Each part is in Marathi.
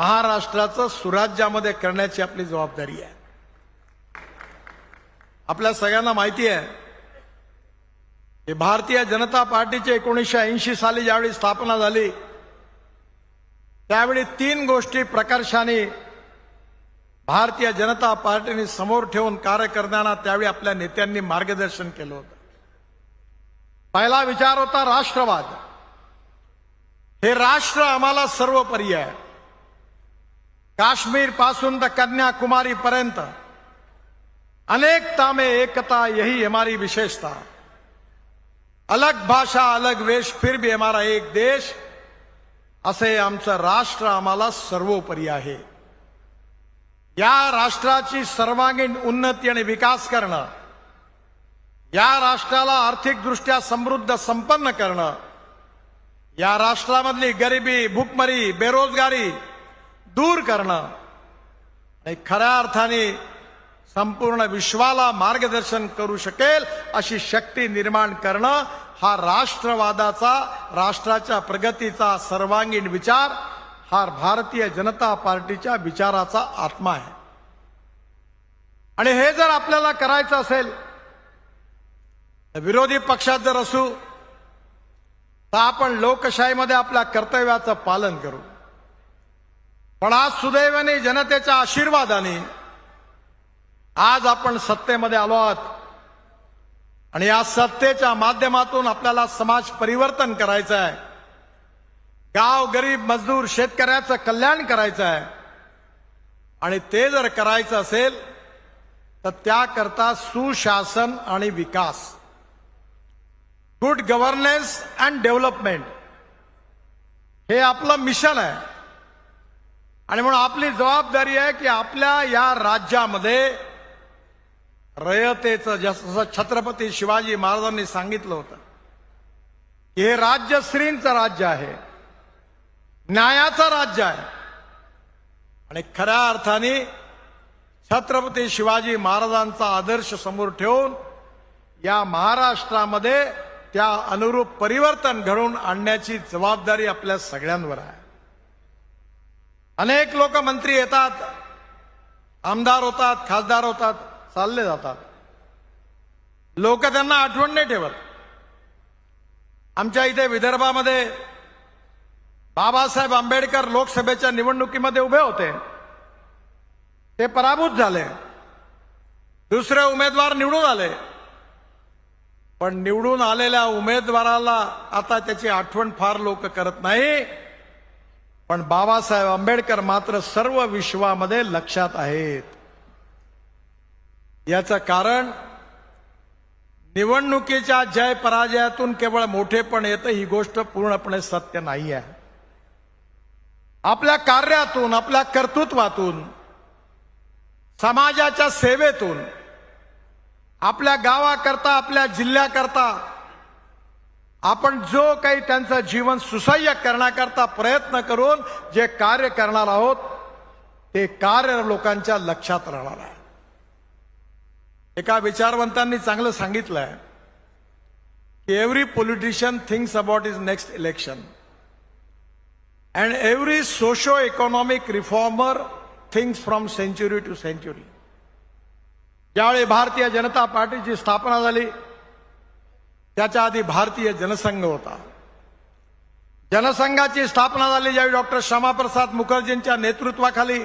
महाराष्ट्राचं सुराज्यामध्ये करण्याची आपली जबाबदारी आहे. आपल्या सगळ्यांना माहिती आहे की भारतीय जनता पार्टीची एकोणीसशे ऐंशी साली ज्यावेळी स्थापना झाली त्यावेळी तीन गोष्टी प्रकर्षाने भारतीय जनता पार्टीने समोर ठेवून कार्य करताना त्यावेळी आपल्या नेत्यांनी मार्गदर्शन केलं होतं. पहिला विचार होता राष्ट्रवाद. हे राष्ट्र आम्हाला सर्वोपरी आहे. काश्मीरपासून तर कन्याकुमारी पर्यंत. अनेकता में एकता यही हमारी विशेषता. अलग भाषा अलग वेश फिर भी हमारा एक देश. असे आमचं राष्ट्र आम्हाला सर्वोपरी आहे. या राष्ट्राची सर्वांगीण उन्नती आणि विकास करणं या राष्ट्राला आर्थिकदृष्ट्या समृद्ध संपन्न करणं या राष्ट्रामधली गरिबी भूकमरी बेरोजगारी दूर करणं. आणि खऱ्या अर्थाने संपूर्ण विश्वाला मार्गदर्शन करू शकेल अशी शक्ती निर्माण करणं हा राष्ट्रवादाचा राष्ट्राच्या प्रगतीचा सर्वांगीण विचार हा भारतीय जनता पार्टीच्या विचाराचा आत्मा आहे. आणि हे जर आपल्याला करायचं असेल तर विरोधी पक्षात जर असू तर आपण लोकशाहीमध्ये आपल्या कर्तव्याचं पालन करू. पण आज सुदैवाने जनतेच्या आशीर्वादाने आज आपण सत्तेमध्ये आलो आहात. आणि या सत्तेच्या माध्यमातून आपल्याला समाज परिवर्तन करायचं आहे. गाव गरीब मजदूर शेतकऱ्याचं कल्याण करायचं आहे. आणि ते जर करायचं असेल तर त्याकरता सुशासन आणि विकास. गुड गव्हर्नन्स अँड डेव्हलपमेंट हे आपलं मिशन आहे. आणि म्हणून आपली जबाबदारी आहे की आपल्या या राज्यामध्ये रयतेचं जसं छत्रपती शिवाजी महाराजांनी सांगितलं होतं की हे राज्य श्रींचं राज्य आहे न्यायाचं राज्य आहे. आणि खऱ्या अर्थाने छत्रपती शिवाजी महाराजांचा आदर्श समोर ठेवून या महाराष्ट्रामध्ये त्या अनुरूप परिवर्तन घडवून आणण्याची जबाबदारी आपल्या सगळ्यांवर आहे. अनेक लोक मंत्री येतात आमदार होतात खासदार होतात चालले जातात. लोक त्यांना आठवण नाही ठेवत. आमच्या इथे विदर्भामध्ये बाबासाहेब आंबेडकर लोकसभेच्या निवडणुकीमध्ये उभे होते. ते पराभूत झाले. दुसरे उमेदवार निवडून आले. पण निवडून आलेल्या उमेदवाराला आता त्याची आठवण फार लोक करत नाही. पण बाबासाहेब आंबेडकर मात्र सर्व विश्वामध्ये लक्षात आहेत. याचं कारण निवडणुकीच्या जय पराजयातून केवळ मोठेपण येतं ही गोष्ट पूर्णपणे सत्य नाही आहे आपल्या कार्यातून आपल्या कर्तृत्वातून समाजाच्या सेवेतून आपल्या गावाकरता आपल्या जिल्ह्याकरता आपण जो काही त्यांचं जीवन सुसह्य करण्याकरता प्रयत्न करून जे कार्य करणार आहोत ते कार्य लोकांच्या लक्षात राहणार आहे. एका विचारवंतांनी चांगलं सांगितलंय की every politician thinks about is next election and every socio economic reformer things from century to century ज्यावेळी भारतीय जनता पार्टीची स्थापना झाली त्याच्या आधी भारतीय जनसंघ होता. जनसंघाची स्थापना झाली ज्यावेळी डॉक्टर श्यामाप्रसाद मुखर्जींच्या नेतृत्वाखाली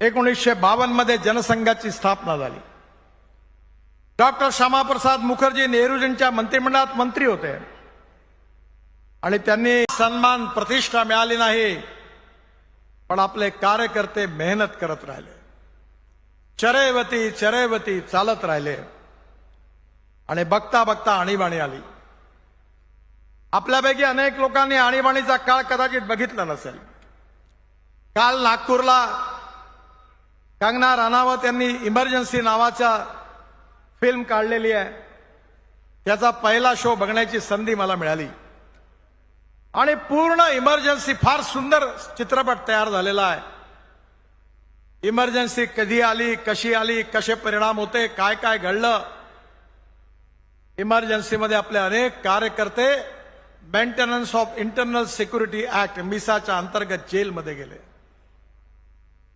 एकोणीसशे बावन्नमध्ये जनसंघाची स्थापना झाली. डॉक्टर श्यामाप्रसाद मुखर्जी नेहरूजींच्या मंत्रिमंडळात मंत्री होते. आणि त्यांनी सन्मान प्रतिष्ठा मिळाली नाही पण आपले कार्यकर्ते मेहनत करत राहिले. चरेवती चरेवती चालत राहिले. आणि बघता बघता आणीबाणी आली. आपल्यापैकी अनेक लोकांनी आणीबाणीचा काळ कदाचित बघितला नसेल. काल नागपूरला कंगना राणावत यांनी इमर्जन्सी नावाचा फिल्म काढलेली आहे. त्याचा पहिला शो बघण्याची संधी मला मिळाली. आणि पूर्ण इमर्जन्सी फार सुंदर चित्रपट तयार झालेला आहे. इमर्जन्सी कधी आली कशी आली कसे परिणाम होते काय काय घडलं इमर्जन्सीमध्ये आपले अनेक कार्यकर्ते maintenance of internal security act मिसाच्या अंतर्गत जेलमध्ये गेले.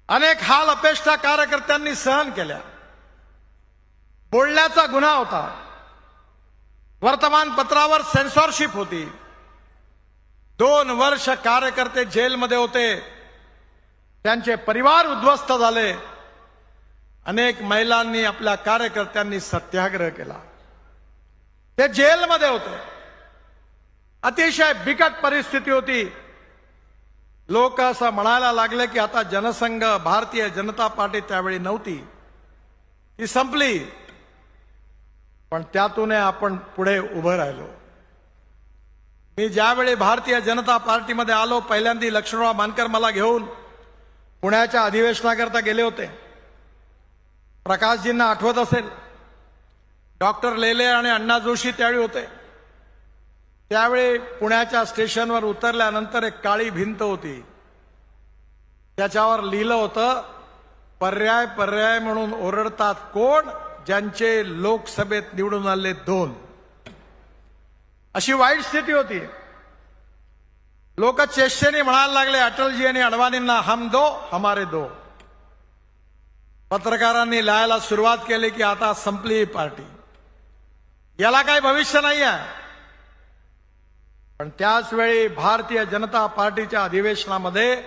अनेक हाल अपेष्टा कार्यकर्त्यांनी सहन केल्या. बोलण्याचा गुन्हा होता. वर्तमानपत्रावर सेन्सॉरशिप होती. दोन वर्ष कार्यकर्ते जेलमध्ये होते. त्यांचे परिवार उद्ध्वस्त झाले. अनेक महिलांनी आपल्या कार्यकर्त्यांनी सत्याग्रह केला. ते जेलमध्ये होते. अतिशय बिकट परिस्थिती होती. लोक असं म्हणायला लागले की आता जनसंघ भारतीय जनता पार्टी त्यावेळी नव्हती. ती संपली. पण त्यातून आपण पुढे उभं राहिलो. मी ज्यावेळी भारतीय जनता पार्टीमध्ये आलो पहिल्यांदा लक्ष्मणराव मानकर मला घेऊन पुण्याच्या अधिवेशनाकरता गेले होते. प्रकाशजींना आठवत असेल डॉक्टर लेले आणि अण्णा जोशी त्यावेळी होते. त्यावेळी पुण्याच्या स्टेशनवर उतरल्यानंतर एक काळी भिंत होती. त्याच्यावर लिहिलं होतं पर्याय पर्याय म्हणून ओरडतात कोण? ज्यांचे लोकसभेत निवडून आले दोन. अशी वाईट स्थिती होती. लोक चेष्टेने म्हणायला लागले अटलजी आणि अडवाणींना हम दो हमारे दो. पत्रकारांनी लिहायला सुरुवात केली की आता संपली ही पार्टी. याला काही भविष्य नाही आहे पण त्याच वेळी भारतीय जनता पार्टीच्या अधिवेशनामध्ये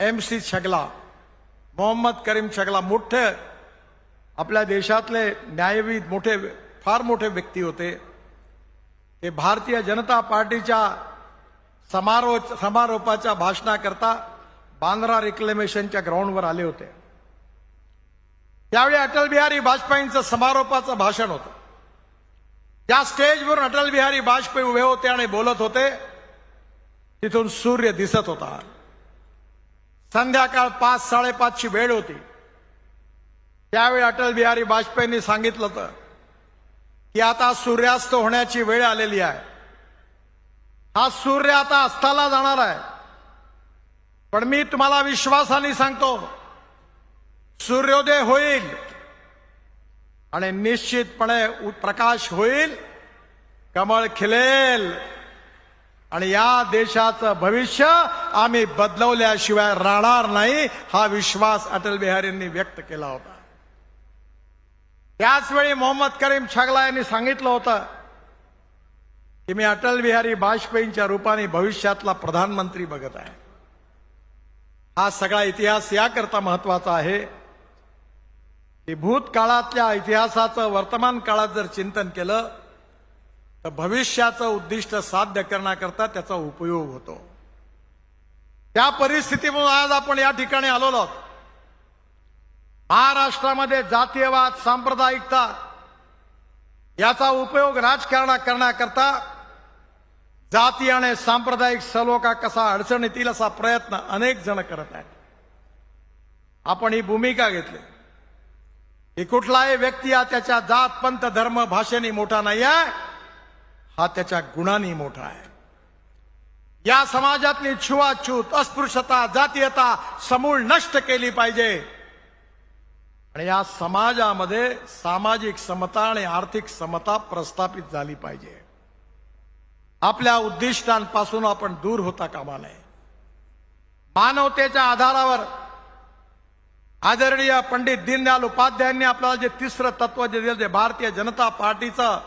एम सी छगला मोहम्मद करीम छगला मोठे आपल्या देशातले न्यायविद मोठे फार मोठे व्यक्ती होते. ते भारतीय जनता पार्टीच्या समारोह समारोपाच्या भाषणाकरता बांद्रा रिक्लेमेशनच्या ग्राउंडवर आले होते. त्यावेळी अटल बिहारी वाजपेयींचं समारोपाचं भाषण होतं. त्या स्टेजवरून अटल बिहारी वाजपेयी उभे होते आणि बोलत होते तिथून सूर्य दिसत होता. संध्याकाळ पाच साडेपाचची वेळ होती. त्यावेळी अटल बिहारी वाजपेयींनी सांगितलं होतं की आता सूर्यास्त होण्याची वेळ आलेली आहे. हा सूर्य आता अस्ताला जाणार आहे. पण मी तुम्हाला विश्वासाने सांगतो सूर्योदय होईल. आणि निश्चितपणे उ- प्रकाश होईल कमळ खिलेल. आणि या देशाचं भविष्य आम्ही बदलवल्याशिवाय राहणार नाही हा विश्वास अटल बिहारींनी व्यक्त केला होता. त्याचवेळी मोहम्मद करीम छगला यांनी सांगितलं होतं की मी अटल बिहारी वाजपेयींच्या रूपाने भविष्यातला प्रधानमंत्री बघत आहे. हा सगळा इतिहास याकरता महत्त्वाचा आहे. भूतकाळातल्या इतिहासाचं वर्तमान काळात जर चिंतन केलं तर भविष्याचं उद्दिष्ट साध्य करण्याकरता त्याचा उपयोग होतो. त्या परिस्थितीमुळे आज आपण या ठिकाणी आलेलो आहोत. महाराष्ट्रामध्ये जातीयवाद सांप्रदायिकता याचा उपयोग राजकारणा करण्याकरता जाती आणि सांप्रदायिक सलोखा कसा अडचण येतील असा प्रयत्न अनेक जण करत आहेत. आपण ही भूमिका घेतली. की कुठलाही व्यक्ती हा त्याच्या जात पंत धर्म भाषेने मोठा नाही आहे. हा त्याच्या गुणांनी मोठा आहे. या समाजातली छुवाछूत अस्पृश्यता जातीयता समूळ नष्ट केली पाहिजे. आणि या समाजामध्ये सामाजिक समता आणि आर्थिक समता प्रस्थापित झाली पाहिजे. आपल्या उद्दिष्टांपासून आपण दूर होता कामा नये. मानवतेच्या आधारावर आदरणीय पंडित दीनदयाल उपाध्यायांनी आपल्याला जे तिसरं तत्व जे दिलं ते भारतीय जनता पार्टीचं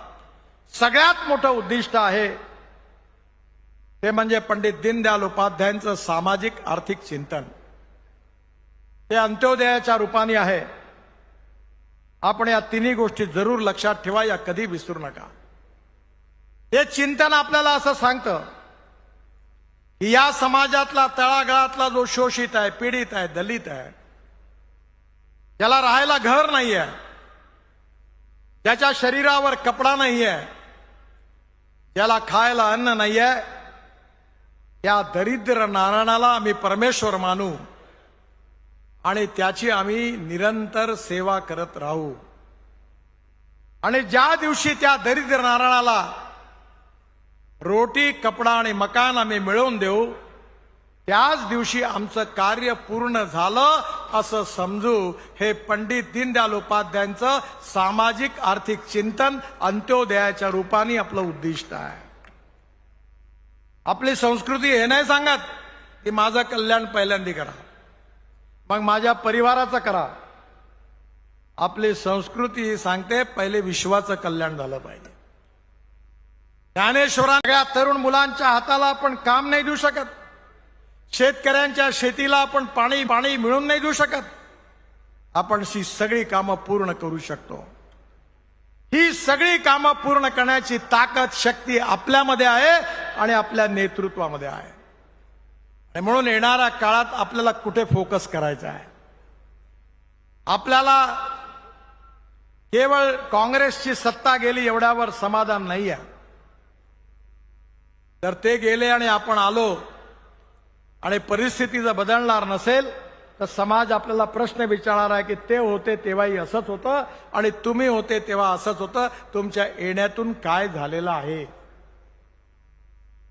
सगळ्यात मोठं उद्दिष्ट आहे ते म्हणजे पंडित दीनदयाल उपाध्यायांचं सामाजिक आर्थिक चिंतन. ते अंत्योदयाच्या रूपाने आहे. आपण या तिन्ही गोष्टी जरूर लक्षात ठेवा या कधी विसरू नका. हे चिंतन आपल्याला असं सांगतं की या समाजातला तळागाळातला जो शोषित आहे पीडित आहे दलित आहे ज्याला राहायला घर नाही आहे ज्याच्या शरीरावर कपडा नाही आहे ज्याला खायला अन्न नाही आहे त्या दरिद्र नारायणाला आम्ही परमेश्वर मानू. आणि त्याची आम्ही निरंतर सेवा करत राहू. आणि ज्या दिवशी त्या दरिद्र नारायणाला रोटी कपडा आणि मकान आम्ही मिळवून देऊ त्याच दिवशी आमचं कार्य पूर्ण झालं असं समजू हे पंडित दीनदयाल उपाध्यायांचं सामाजिक आर्थिक चिंतन अंत्योदयाच्या रूपाने आपलं उद्दिष्ट आहे. आपली संस्कृती हे नाही सांगत की माझं कल्याण पहिल्यांदी करा. मग माझ्या परिवाराचं करा. आपली संस्कृती ही सांगते पहिले विश्वाचं कल्याण झालं पाहिजे. ज्ञानेश्वरांच्या तरुण मुलांच्या हाताला आपण काम नाही देऊ शकत. शेतकऱ्यांच्या शेतीला आपण पाणी पाणी मिळून नाही देऊ शकत. आपण ही सगळी कामं पूर्ण करू शकतो. ही सगळी कामं पूर्ण करण्याची ताकद शक्ती आपल्यामध्ये आहे आणि आपल्या नेतृत्वामध्ये आहे. आणि म्हणून येणाऱ्या काळात आपल्याला कुठे फोकस करायचा आहे? आपल्याला केवळ काँग्रेसची सत्ता गेली एवढ्यावर समाधान नाही आहे तर ते गेले आणि आपण आलो आणि परिस्थिती जर बदलणार नसेल तर समाज आपल्याला प्रश्न विचारणार आहे की ते होते तेव्हाही असंच होतं आणि तुम्ही होते तेव्हा असंच होतं. तुमच्या येण्यातून काय झालेलं आहे?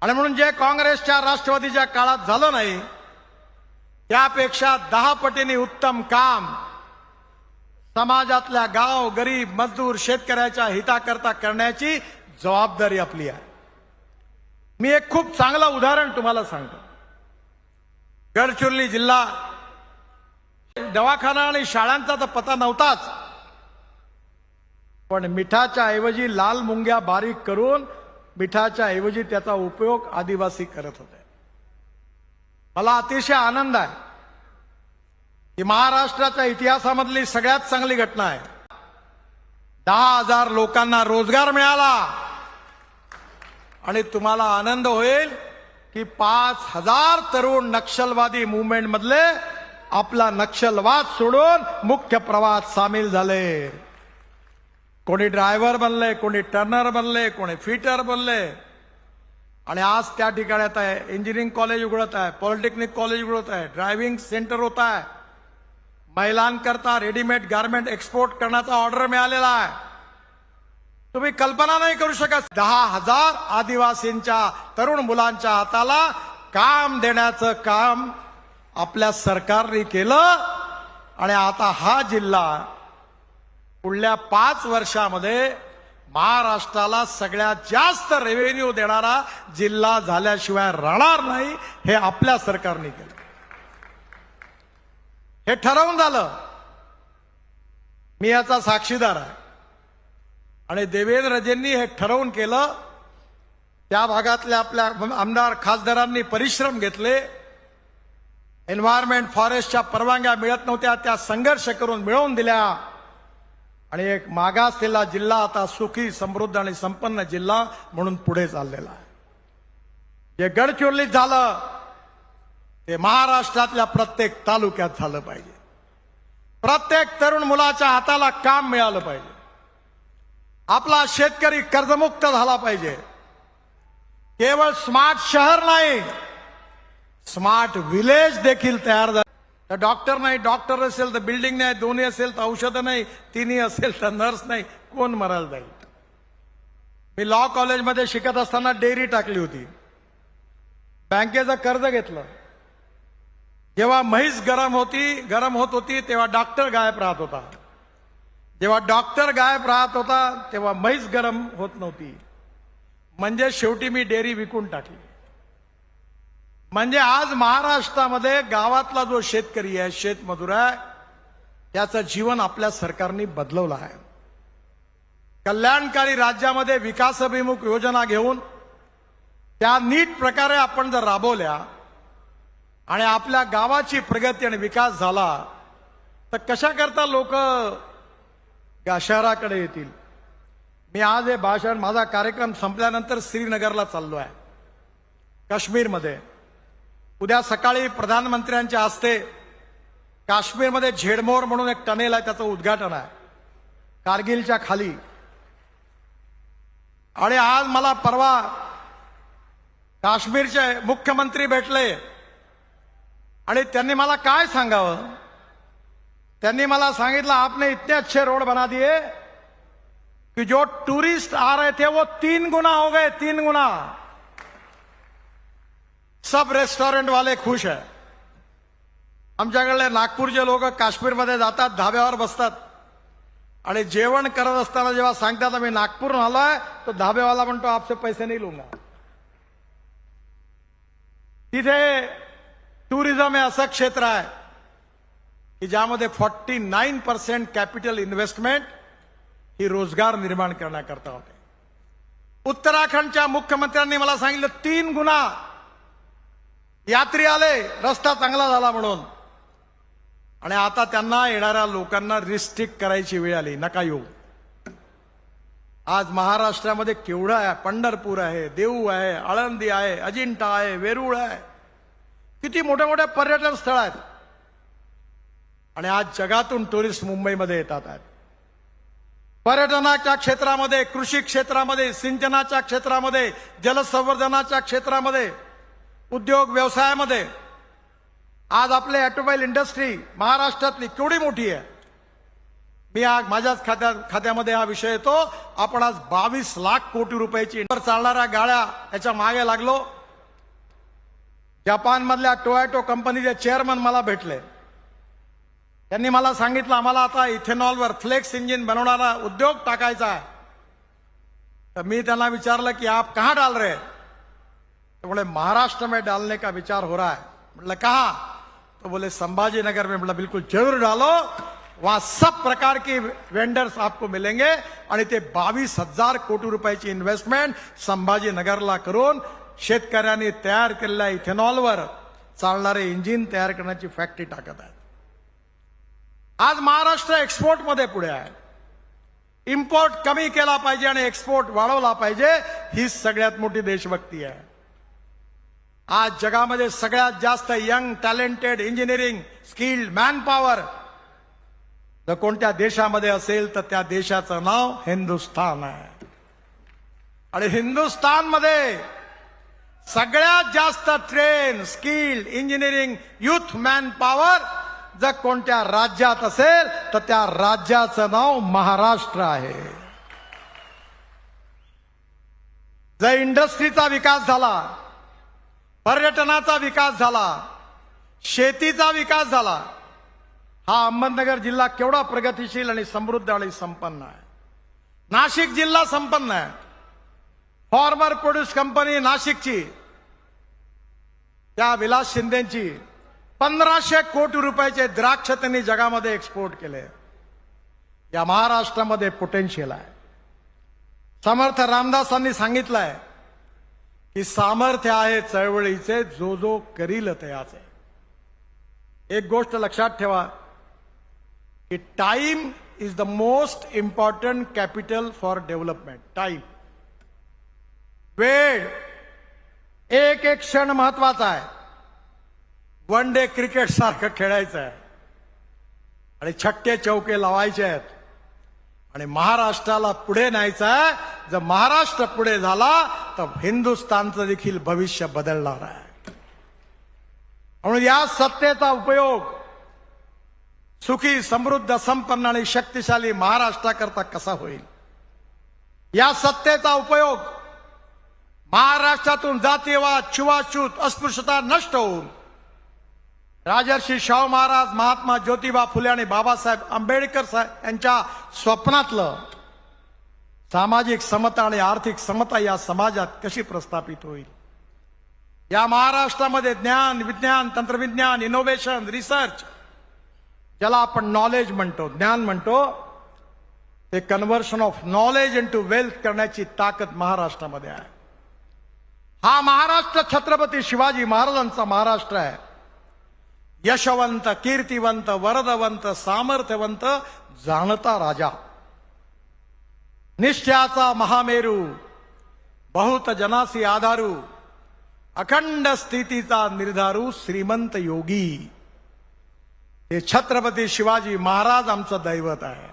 आणि म्हणून जे काँग्रेसच्या राष्ट्रवादीच्या काळात झालं नाही त्यापेक्षा दहा पटीने उत्तम काम समाजातल्या गाव गरीब मजदूर शेतकऱ्याच्या हिताकरता करण्याची जबाबदारी आपली आहे. मी एक खूप चांगलं उदाहरण तुम्हाला सांगतो. गडचिरोली जिल्हा. दवाखाना आणि शाळांचा तर पता नव्हताच. पण मिठाच्या ऐवजी लाल मुंग्या बारीक करून मिठाच्या ऐवजी त्याचा उपयोग आदिवासी करत होते. मला अतिशय आनंद आहे ही महाराष्ट्राच्या इतिहासामधली सगळ्यात चांगली घटना आहे. दहा हजार लोकांना रोजगार मिळाला आणि तुम्हाला आनंद होईल. की पाच हजार तरुण नक्षलवादी मुवमेंट मधले आपला नक्षलवाद सोडून मुख्य प्रवाहात सामील झाले. कोणी ड्रायव्हर बनले कोणी टर्नर बनले कोणी फिटर बनले. आणि आज त्या ठिकाणी आता आहे इंजिनिअरिंग कॉलेज उघडत आहे पॉलिटेक्निक कॉलेज उघडत आहे ड्रायव्हिंग सेंटर होत आहे. महिलांकरता रेडीमेड गारमेंट एक्सपोर्ट करण्याचा ऑर्डर मिळालेला आहे. तुम्ही कल्पना नाही करू शकत. दहा हजार आदिवासींच्या तरुण मुलांच्या हाताला काम देण्याचं काम आपल्या सरकारने केलं आणि आता हा जिल्हा पुढल्या पाच वर्षामध्ये महाराष्ट्राला सगळ्यात जास्त रेव्हेन्यू देणारा जिल्हा झाल्याशिवाय राहणार नाही हे आपल्या सरकारने केलं. हे ठरवून झालं. मी याचा साक्षीदार आहे. आणि देवेंद्रजींनी हे ठरवून केलं त्या भागातल्या आपल्या आमदार खासदारांनी परिश्रम घेतले. एन्व्हायरमेंट फॉरेस्टच्या परवानग्या मिळत नव्हत्या त्या संघर्ष करून मिळवून दिल्या. आणि एक मागासलेला जिल्हा आता सुखी समृद्ध आणि संपन्न जिल्हा म्हणून पुढे चाललेला आहे. जे गडचिरोलीत झालं ते महाराष्ट्रातल्या प्रत्येक तालुक्यात झालं पाहिजे. प्रत्येक तरुण मुलाच्या हाताला काम मिळालं पाहिजे. आपला शेतकरी कर्जमुक्त झाला पाहिजे. केवळ स्मार्ट शहर नाही स्मार्ट विलेज देखील तयार झालं. तर डॉक्टर नाही डॉक्टर असेल तर बिल्डिंग नाही दोन्ही असेल तर औषधं नाही तिन्ही असेल तर नर्स नाही कोण मरायला जाईल? मी लॉ कॉलेजमध्ये शिकत असताना डेअरी टाकली होती. बँकेचं कर्ज घेतलं. जेव्हा म्हैस गरम होती गरम होत होती तेव्हा डॉक्टर गायब राहत होता. जेव्हा डॉक्टर गायब राहत होता तेव्हा म्हैस गरम होत नव्हती. म्हणजे शेवटी मी डेअरी विकून टाकली. म्हणजे आज महाराष्ट्रामध्ये गावातला जो शेतकरी आहे शेतमजूर आहे त्याचं जीवन आपल्या सरकारने बदलवलं आहे. कल्याणकारी राज्यामध्ये विकासाभिमुख योजना घेऊन त्या नीट प्रकारे आपण जर राबवल्या आणि आपल्या गावाची प्रगती आणि विकास झाला तर कशा करता त्या शहराकडे येतील. मी आज हे भाषण माझा कार्यक्रम संपल्यानंतर श्रीनगरला चाललो आहे. काश्मीरमध्ये. उद्या सकाळी प्रधानमंत्र्यांच्या हस्ते काश्मीरमध्ये झेडमोर म्हणून एक टनेल आहे त्याचं उद्घाटन आहे. कारगिलच्या खाली. आणि आज मला परवा काश्मीरचे मुख्यमंत्री भेटले. आणि त्यांनी मला काय सांगावं? त्यांनी मला सांगितलं आपने इतने अच्छे रोड बना दिए कि जो टूरिस्ट आ रहे थे वो तीन गुना हो गए तीन गुना। सब रेस्टॉरंट वाले खुश आहे आमच्याकडले नागपूरचे लोक काश्मीरमध्ये जातात धाब्यावर बसतात। आणि जेवण करत असताना जेव्हा सांगतात आम्ही नागपूर आलोय तो धाब्यावाला म्हणतो आपसे पैसे नाही लुंगा. तिथे टुरिझम हे असं क्षेत्र आहे. की ज्यामध्ये forty nine percent capital investment ही रोजगार निर्माण करण्याकरता होते. उत्तराखंडच्या मुख्यमंत्र्यांनी मला सांगितलं तीन गुन्हा यात्री आले रस्ता चांगला झाला म्हणून. आणि आता त्यांना येणाऱ्या लोकांना रिस्ट्रिक्ट करायची वेळ आली नका येऊ. आज महाराष्ट्रामध्ये केवढं आहे पंढरपूर आहे देऊ आहे आळंदी आहे अजिंठा आहे वेरूळ आहे. किती मोठ्या मोठ्या पर्यटन स्थळ आहेत. आणि आज जगातून टुरिस्ट मुंबईमध्ये येतात आहेत पर्यटनाच्या क्षेत्रामध्ये कृषी क्षेत्रामध्ये सिंचनाच्या क्षेत्रामध्ये जलसंवर्धनाच्या क्षेत्रामध्ये उद्योग व्यवसायामध्ये आज आपले ऑटोमोबाईल इंडस्ट्री महाराष्ट्रातली केवढी मोठी आहे. मी आज माझ्याच खात्या खात्यामध्ये हा विषय येतो. आपण आज बावीस लाख कोटी रुपयाची इंटर चालणाऱ्या गाड्या याच्या मागे लागलो. जपानमधल्या टोयॅटो कंपनीचे चेअरमन मला भेटले. त्यांनी मला सांगितलं आम्हाला आता इथेनॉलवर फ्लेक्स इंजिन बनवणारा उद्योग टाकायचा आहे. तर मी त्यांना विचारलं की आप कहाँ डाल रहे? तो बोले महाराष्ट्र में डालने का विचार हो रहा है. मतलब कहा? तो बोले संभाजी नगर में. मतलब बिल्कुल जरूर डालो। वहां सब प्रकार के वेंडर्स आपको मिलेंगे आणि ते बावीस हजार कोटी रुपयाची इन्व्हेस्टमेंट संभाजीनगरला करून शेतकऱ्यांनी तयार केलेल्या इथेनॉलवर चालणारे इंजिन तयार करण्याची फॅक्टरी टाकत आहेत. आज महाराष्ट्र एक्सपोर्टमध्ये पुढे आहे. इम्पोर्ट कमी केला पाहिजे आणि एक्सपोर्ट वाढवला पाहिजे ही सगळ्यात मोठी देशभक्ती आहे. आज जगामध्ये सगळ्यात जास्त young talented engineering skilled manpower जर कोणत्या देशामध्ये असेल तर त्या देशाचं नाव हिंदुस्थान आहे. आणि हिंदुस्थानमध्ये सगळ्यात जास्त train skilled engineering youth manpower जर कोणत्या राज्यात असेल तर त्या राज्याचं नाव महाराष्ट्र आहे. जर इंडस्ट्रीचा विकास झाला पर्यटनाचा विकास झाला शेतीचा विकास झाला हा अहमदनगर जिल्हा केवढा प्रगतिशील आणि समृद्ध आणि संपन्न आहे. नाशिक जिल्हा संपन्न आहे. फॉर्मर प्रोड्यूस कंपनी नाशिकची. त्या विलास शिंदेची पंधराशे कोटी रुपयाचे द्राक्ष त्यांनी जगामध्ये एक्सपोर्ट केले. या महाराष्ट्रामध्ये पोटेन्शियल आहे. समर्थ रामदासांनी सांगितलंय की सामर्थ्य आहे चळवळीचे जो जो करील त्याचे एक गोष्ट लक्षात ठेवा की time is the most important capital for development time वेळ एक एक क्षण महत्त्वाचा आहे. वन डे क्रिकेट सारखं खेळायचं आहे आणि छट्टे चौके लावायचे आहेत. आणि महाराष्ट्राला पुढे न्यायचं आहे जर महाराष्ट्र पुढे झाला तर हिंदुस्थानचं देखील भविष्य बदलणार आहे. म्हणून या सत्तेचा उपयोग सुखी समृद्ध संपन्न आणि शक्तिशाली महाराष्ट्राकरता कसा होईल? या सत्तेचा उपयोग महाराष्ट्रातून जातीवाद छुवाछूत अस्पृश्यता नष्ट होऊन राजर्षी शाहू महाराज महात्मा ज्योतिबा फुले आणि बाबासाहेब आंबेडकर साहेब यांच्या स्वप्नातलं सामाजिक समता आणि आर्थिक समता या समाजात कशी प्रस्थापित होईल? या महाराष्ट्रामध्ये ज्ञान विज्ञान तंत्रविज्ञान इनोव्हेशन रिसर्च ज्याला आपण नॉलेज म्हणतो ज्ञान म्हणतो ते conversion of knowledge into wealth करण्याची ताकद महाराष्ट्रामध्ये आहे. हा महाराष्ट्र छत्रपती शिवाजी महाराजांचा महाराष्ट्र आहे. यशवंत कीर्तिवंत वरदवंत सामर्थ्यवंत जाणता राजा. निश्चयाचा महामेरू बहुत जनासी आधारू अखंड स्थितीचा निर्धारू श्रीमंत योगी. हे छत्रपती शिवाजी महाराज आमचं दैवत आहे.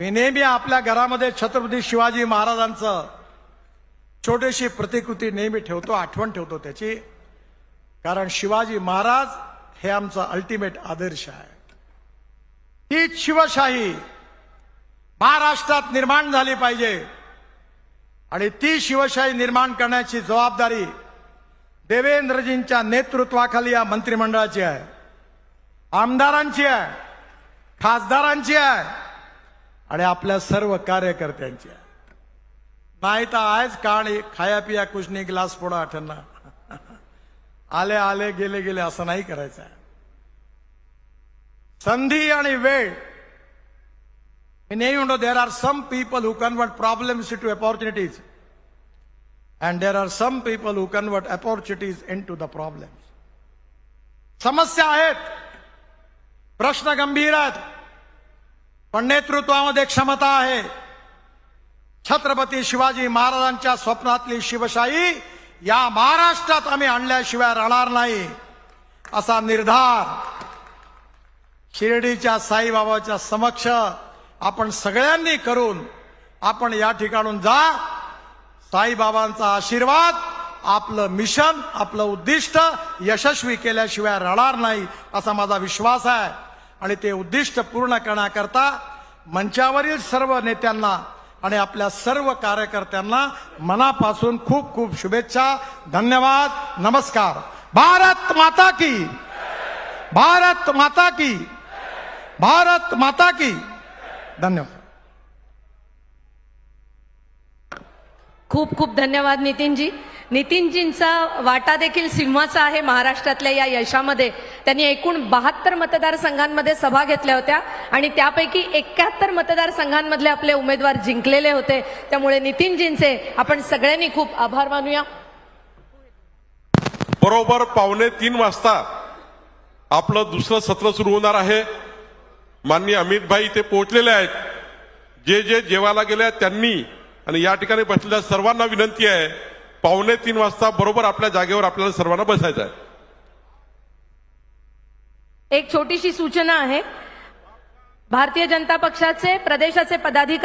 मी नेहमी आपल्या घरामध्ये छत्रपती शिवाजी महाराजांचं छोटीशी प्रतिकृती नेहमी ठेवतो आठवण ठेवतो त्याची. कारण शिवाजी महाराज हे आमचा अल्टिमेट आदर्श आहे. हीच शिवशाही महाराष्ट्रात निर्माण झाली पाहिजे आणि ती शिवशाही निर्माण करण्याची जबाबदारी देवेंद्रजींच्या नेतृत्वाखाली या मंत्रिमंडळाची आहे. आमदारांची आहे खासदारांची आहे आणि आपल्या सर्व कार्यकर्त्यांची आहे. नाही तर आज कहाणी खाया पिया कुछ नहीं फोड़ा ठन्ना. आले आले गेले गेले असं नाही करायचं. संधी आणि वेळ. मी नेहमी म्हणतो there are some people who convert problems to opportunities and there are some people who convert opportunities into the problem समस्या आहेत प्रश्न गंभीर आहेत पण नेतृत्वामध्ये क्षमता आहे छत्रपती शिवाजी महाराजांच्या स्वप्नातली शिवशाही या महाराष्ट्रात आम्ही आणल्याशिवाय राहणार नाही असा निर्धार शिर्डीच्या साईबाबाच्या समक्ष आपण सगळ्यांनी करून आपण या ठिकाणून जा. साईबाबांचा आशीर्वाद आपलं मिशन आपलं उद्दिष्ट यशस्वी केल्याशिवाय राहणार नाही असा माझा विश्वास आहे. आणि ते उद्दिष्ट पूर्ण करण्याकरता मंचावरील सर्व नेत्यांना आणि आपल्या सर्व कार्यकर्त्यांना मनापासून खूप खूप शुभेच्छा धन्यवाद नमस्कार. भारत माता की. भारत माता की. भारत माता की. धन्यवाद. खूप खूप धन्यवाद नितीनजी. नितीनजींचा वाटा देखील सिंहाचा आहे महाराष्ट्रातल्या या यशामध्ये. त्यांनी एकूण बहात्तर मतदारसंघांमध्ये सभा घेतल्या होत्या आणि त्यापैकी एकाहत्तर मतदारसंघांमधले आपले उमेदवार जिंकलेले होते. त्यामुळे नितीनजींचे आपण सगळ्यांनी खूप आभार मानूया. बरोबर पावणे तीन वाजता आपलं दुसरं सत्र सुरू होणार आहे. माननीय अमित भाई इथे पोहोचलेले आहेत. जे जे जेवायला गेले त्यांनी आणि या ठिकाणी बसलेल्या सर्वांना विनंती आहे. पावणे तीन वाजता बरोबर आपल्या जागेवर आपल्याला सर्वांना बसायचं आहे. एक छोटीशी सूचना आहे. भारतीय जनता पक्षाचे प्रदेशाचे पदाधिकारी